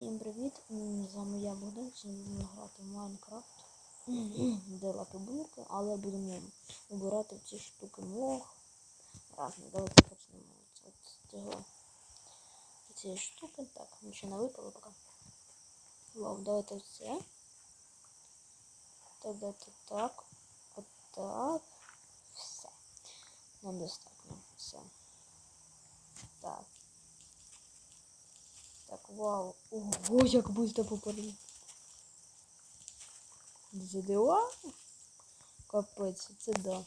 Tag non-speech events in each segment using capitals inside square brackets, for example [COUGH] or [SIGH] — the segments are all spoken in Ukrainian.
Всім привіт! З вами я Богдан. Сьогодні грати в Майнкрафт, [CLEARS THROAT] де лапи але будемо убирати ці штуки мох. Разні. Давайте почнемо з цього цієї штуки. Так, нічого не випало поки. Вау, давайте все. Так, давайте так. Отак. Все. Нам достатньо. Все. Так. Так, вау. Ого, як быстро попали. ЗДО? Капець, це да.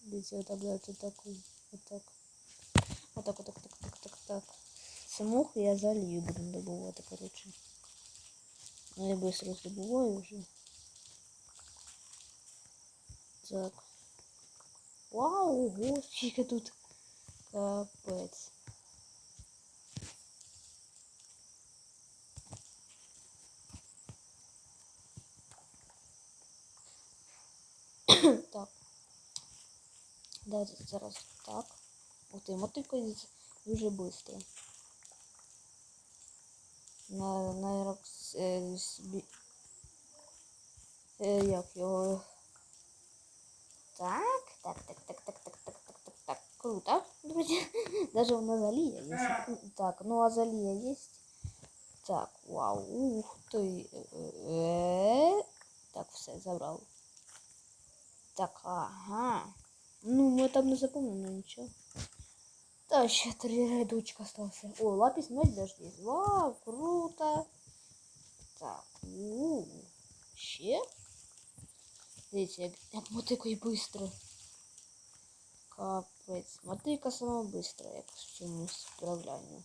Дивіться, отак, давайте так, отак. Отак, отак, так, так, так, так. Це мух я залью будемо добувати, коротше. Ну, я быстро здобуваю вже. Так. Вау, ого, скільки тут. Капець. так. Давайте зараз так. Ух ти, мотика дуже швидко. На, на е, собі, е, як його. Так, так, так, так, так, так, так, так, так, так. Круто, друзі. [LAUGHS] Даже у нас Алия есть. Так, ну Азалия есть. Так, вау, ух ты. Э, Так, все, забрал. Так, ага. Ну, мы там не запомним, но ничего. Да, еще три рядочка остался. О, лапис мать даже есть. Вау, круто. Так, ну, ще. Видите, я, я мотыка и быстро. Капец, мотыка сама быстро, я к всему справляю.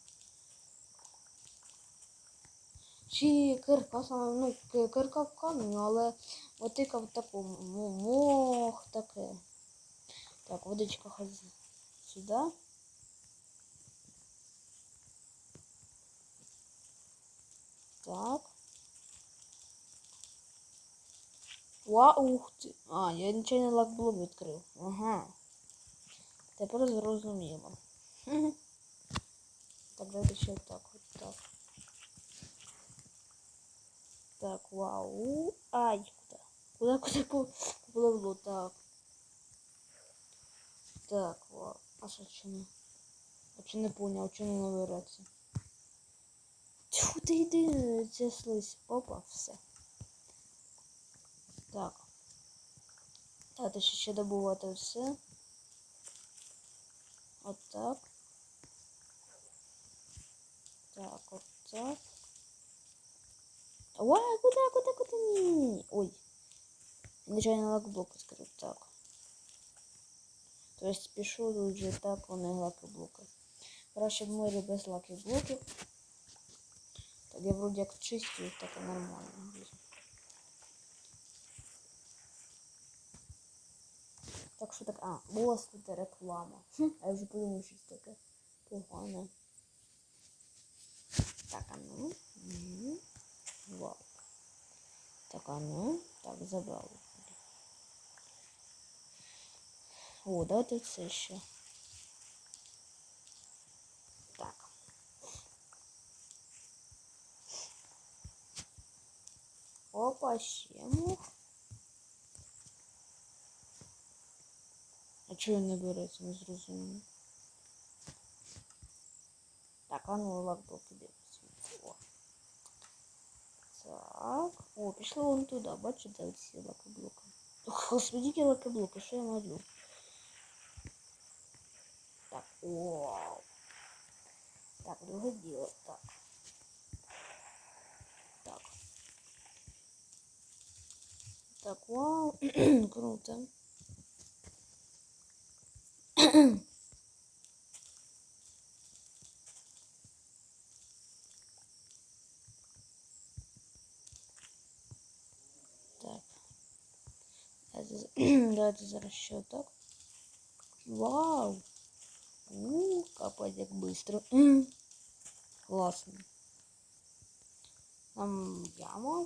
Чи кирка сама, ну, кирка в камінь, але мотика в такому ну, мох таке. Так, водичка хай сюди. Так. Ва, ух ти. А, я нічого не лакблок відкрив. Ага. Тепер зрозуміло. [LAUGHS] Так, давайте ще так, от так. Так, вау. Ай, куда? Куда, куда по- попливло? Так. Так, вау. А що чи не? Вообще не понял, чи не набереться. Тьфу, ти йди, це. Опа, все. Так. Давайте ще ще добувати все. От так. От так. Ой, куда, куда, куда? Ні. Ой. Нечайно лакблок відкрив. Так. Тобто тут вже так, вони лаки-блоки. Краще в морі без лаки-блоків. Так я вроді як чистю, так і нормально. Так що так, а, була тут реклама. [LAUGHS] А я вже подумав, щось таке погане. Так, а ну. Так, а ну. Так, забрали. О, давайте це ще. Так. Опа, ще мух. А чого він не береться, не зрозуміло. Так, а ну лакблок іде. О. Так. О, пішло вон туди, бачите, оці лакоблоки. Ох, Господи, які лакоблоки, що я малю? Вау. Так, друге діло. Так. Так. Так, вау. [CLEARS THROAT] Круто. [CLEARS THROAT] Так. Давайте зараз [CLEARS THROAT] ще так. Вау! У, капать як быстро. Класно. Там яма.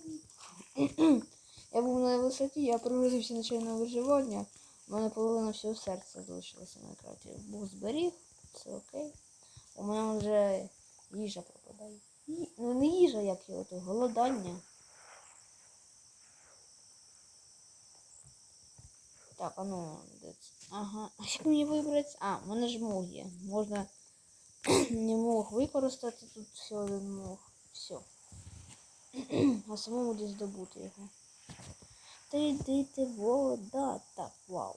Я був на висоті, я провозився начальне виживання. У мене половина всього серця залишилося на екрані. Був зберіг, все окей. У мене вже Їжа пропадає. Ну не їжа, як його, то голодання. Так, а ну? Ага. А як мені вибрати? А, в мене ж мог є. Можна [CLEARS THROAT] не мог використати тут все один мог. Все. [CLEARS THROAT] а самому десь здобути його. Та йдите вода. Так, вау.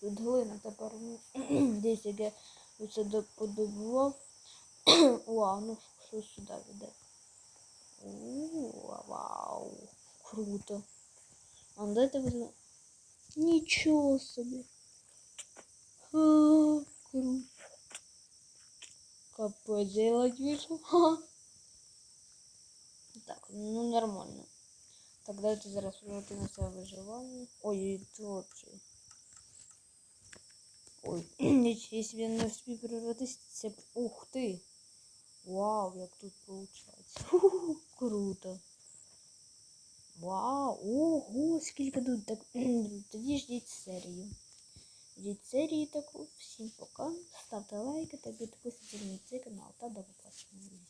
Тут глина тепер. [CLEARS THROAT] Десь як я оце подобував. Вау, ну що сюди веде. Вау. Круто. А ну дайте ви. Нічого собі. А, круто. Капець, делать вийшов. Ха. Так, ну нормально. Так, дайте зараз пройти на це виживання. Ой, точно. Ой, [CLEARS THROAT] нічого собі не встиг превратитися. Це... б- Ух ти! Вау, як тут получається. Фу, круто. Вау, ого, скільки тут так. [CLEARS THROAT] Тоді ждіть серію. Ждіть серію таку. Всім пока. Ставте лайки та підписуйтесь на цей канал та до побачення.